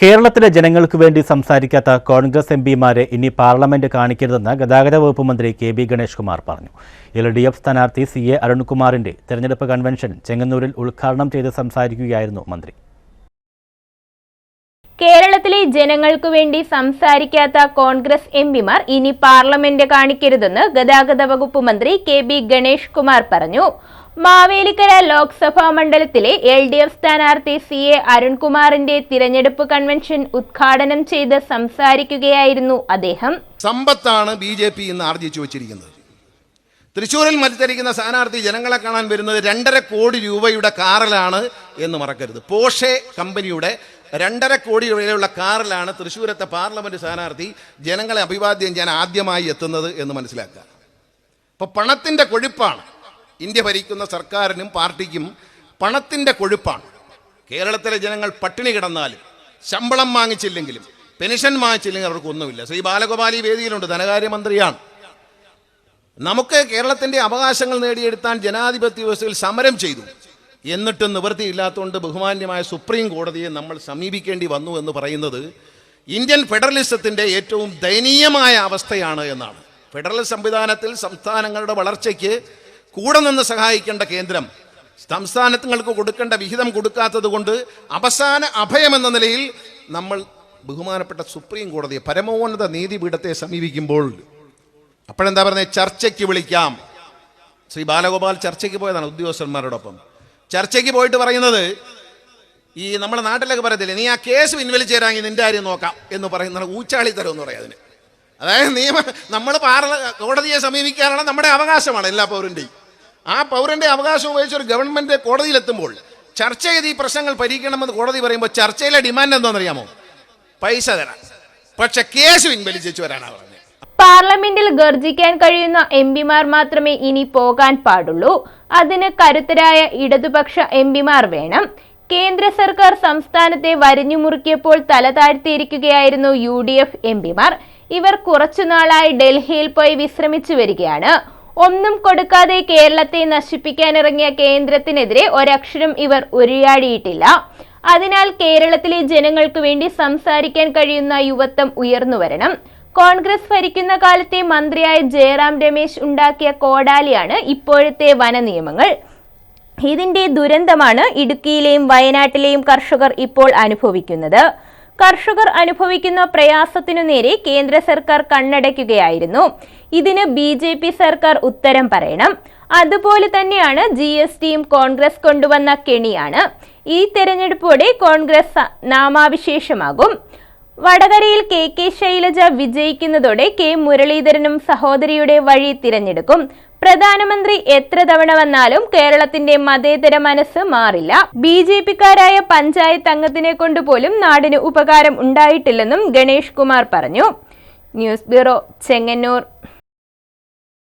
കേരളത്തിലെ ജനങ്ങൾക്ക് വേണ്ടി സംസാരിക്കാത്ത കോൺഗ്രസ് എം പിമാരെ ഇനി പാർലമെന്റ് കാണിക്കരുതെന്ന് ഗതാഗത വകുപ്പ് മന്ത്രി കെ ബി ഗണേഷ് കുമാർ പറഞ്ഞു. എൽ ഡി എഫ് സ്ഥാനാർത്ഥി സി എ അരുൺകുമാറിന്റെ തെരഞ്ഞെടുപ്പ് കൺവെൻഷൻ ചെങ്ങന്നൂരിൽ ഉദ്ഘാടനം ചെയ്ത് സംസാരിക്കുകയായിരുന്നു മന്ത്രി. കേരളത്തിലെ ജനങ്ങൾക്കു വേണ്ടി സംസാരിക്കാത്ത കോൺഗ്രസ് എം പിമാർ ഇനി പാർലമെന്റ് കാണിക്കരുതെന്ന് ഗതാഗത വകുപ്പ് മന്ത്രി കെ ബി ഗണേഷ് കുമാർ പറഞ്ഞു. മാവേലിക്കര ലോക്സഭാ മണ്ഡലത്തിലെ എൽ ഡി എഫ് സ്ഥാനാർത്ഥി സി എ അരുൺകുമാറിന്റെ തിരഞ്ഞെടുപ്പ് കൺവെൻഷൻ ഉദ്ഘാടനം ചെയ്ത് സംസാരിക്കുകയായിരുന്നു അദ്ദേഹം. സമ്പത്താണ് ബി ജെ പി ഇന്ന് ആർജിച്ചു വെച്ചിരിക്കുന്നത്. തൃശ്ശൂരിൽ മത്സരിക്കുന്ന സ്ഥാനാർത്ഥി ജനങ്ങളെ കാണാൻ വരുന്നത് രണ്ടര കോടി രൂപയുടെ കാറിലാണ് എന്ന് മറക്കരുത്. പോഷെ കമ്പനിയുടെ രണ്ടര കോടി രൂപയുള്ള കാറിലാണ് തൃശ്ശൂരത്തെ പാർലമെന്റ് സ്ഥാനാർത്ഥി ജനങ്ങളെ അഭിവാദ്യം ചെയ്യാൻ ആദ്യമായി എത്തുന്നത് എന്ന് മനസ്സിലാക്കുക. അപ്പോൾ പണത്തിന്റെ കൊഴുപ്പാണ്. ഇന്ത്യ ഭരിക്കുന്ന സർക്കാരിനും പാർട്ടിക്കും പണത്തിന്റെ കൊഴുപ്പാണ്. കേരളത്തിലെ ജനങ്ങൾ പട്ടിണി കിടന്നാലും ശമ്പളം വാങ്ങിച്ചില്ലെങ്കിലും പെൻഷൻ വാങ്ങിച്ചില്ലെങ്കിൽ അവർക്കൊന്നുമില്ല ശ്രീ ബാലഗോപാലി വേദിയിലുണ്ട് ധനകാര്യമന്ത്രിയാണ്. നമുക്ക് കേരളത്തിന്റെ അവകാശങ്ങൾ നേടിയെടുത്താൻ ജനാധിപത്യ വ്യവസ്ഥയിൽ സമരം ചെയ്തു. എന്നിട്ടും നിവൃത്തിയില്ലാത്തതുകൊണ്ട് ബഹുമാന്യമായ സുപ്രീം കോടതിയെ നമ്മൾ സമീപിക്കേണ്ടി വന്നു എന്ന് പറയുന്നത് ഇന്ത്യൻ ഫെഡറലിസത്തിന്റെ ഏറ്റവും ദയനീയമായ അവസ്ഥയാണ് എന്നാണ്. ഫെഡറൽ സംവിധാനത്തിൽ സംസ്ഥാനങ്ങളുടെ വളർച്ചയ്ക്ക് കൂടെ നിന്ന് സഹായിക്കേണ്ട കേന്ദ്രം സംസ്ഥാനങ്ങൾക്ക് കൊടുക്കേണ്ട വിഹിതം കൊടുക്കാത്തത് കൊണ്ട് അവസാന എന്ന നിലയിൽ നമ്മൾ ബഹുമാനപ്പെട്ട സുപ്രീം കോടതിയെ പരമോന്നത നീതിപീഠത്തെ സമീപിക്കുമ്പോൾ അപ്പോഴെന്താ പറയുന്നത് ചർച്ചയ്ക്ക് വിളിക്കാം. ശ്രീ ബാലഗോപാൽ ചർച്ചയ്ക്ക് പോയതാണ് ഉദ്യോഗസ്ഥന്മാരോടൊപ്പം. ചർച്ചയ്ക്ക് പോയിട്ട് പറയുന്നത് ഈ നമ്മുടെ നാട്ടിലൊക്കെ പറയത്തില്ലേ നീ ആ കേസ് പിൻവലിച്ച് തരാമെങ്കിൽ നിന്റെ കാര്യം നോക്കാം എന്ന് പറയുന്ന ഊച്ചാളി തരം എന്ന് പറയാം അതിന്. അതായത് നിയമ നമ്മൾ പാർല കോടതിയെ സമീപിക്കാനുള്ള നമ്മുടെ അവകാശമാണ് എല്ലാ പൗരന്റെയും ആ പൗരന്റെ അവകാശം ഉപയോഗിച്ച് ഒരു ഗവൺമെന്റ് കോടതിയിലെത്തുമ്പോൾ ചർച്ച ചെയ്ത് ഈ പ്രശ്നങ്ങൾ പരിഹരിക്കണമെന്ന് കോടതി പറയുമ്പോൾ ചർച്ചയിലെ ഡിമാൻഡ് എന്താണെന്നറിയാമോ? പൈസ തരാം പക്ഷെ കേസ് പിൻവലിച്ചു വരാനാണ് പറഞ്ഞത്. പാർലമെന്റിൽ ഗർജിക്കാൻ കഴിയുന്ന എം പിമാർ മാത്രമേ ഇനി പോകാൻ പാടുള്ളൂ. അതിന് കരുത്തരായ ഇടതുപക്ഷ എം പിമാർ വേണം. കേന്ദ്ര സർക്കാർ സംസ്ഥാനത്തെ വരിഞ്ഞു മുറുക്കിയപ്പോൾ തല താഴ്ത്തിയിരിക്കുകയായിരുന്നു യു ഡി എഫ് എം പിമാർ. ഇവർ കുറച്ചുനാളായി ഡൽഹിയിൽ പോയി വിശ്രമിച്ചു വരികയാണ്. ഒന്നും കൊടുക്കാതെ കേരളത്തെ നശിപ്പിക്കാനിറങ്ങിയ കേന്ദ്രത്തിനെതിരെ ഒരക്ഷരം ഇവർ ഉരിയാടിയിട്ടില്ല. അതിനാൽ കേരളത്തിലെ ജനങ്ങൾക്ക് വേണ്ടി സംസാരിക്കാൻ കഴിയുന്ന യുവത്വം ഉയർന്നു വരണം. കോൺഗ്രസ് ഭരിക്കുന്ന കാലത്തെ മന്ത്രിയായ ജയറാം രമേശ് ഉണ്ടാക്കിയ കോടാലിയാണ് ഇപ്പോഴത്തെ വന നിയമങ്ങൾ ഇതിന്റെ ദുരന്തമാണ് ഇടുക്കിയിലെയും വയനാട്ടിലെയും കർഷകർ ഇപ്പോൾ അനുഭവിക്കുന്നത്. കർഷകർ അനുഭവിക്കുന്ന പ്രയാസത്തിനു നേരെ കേന്ദ്ര സർക്കാർ കണ്ണടയ്ക്കുകയായിരുന്നു. ഇതിന് ബി ജെ പി സർക്കാർ ഉത്തരം പറയണം. അതുപോലെ തന്നെയാണ് ജി എസ് ടിയും കോൺഗ്രസ് കൊണ്ടുവന്ന കെണിയാണ്. ഈ തെരഞ്ഞെടുപ്പോടെ കോൺഗ്രസ് നാമാവിശേഷമാകും. വടകരയിൽ കെ കെ ശൈലജ വിജയിക്കുന്നതോടെ കെ മുരളീധരനും സഹോദരിയുടെ വഴി തിരഞ്ഞെടുക്കും. പ്രധാനമന്ത്രി എത്ര തവണ വന്നാലും കേരളത്തിന്റെ മതേതര മനസ്സ് മാറില്ല. ബി ജെ പിക്കാരായ പഞ്ചായത്ത് അംഗത്തിനെ കൊണ്ടുപോലും നാടിന് ഉപകാരം ഉണ്ടായിട്ടില്ലെന്നും ഗണേഷ് കുമാർ പറഞ്ഞു. News bureau Chengannur.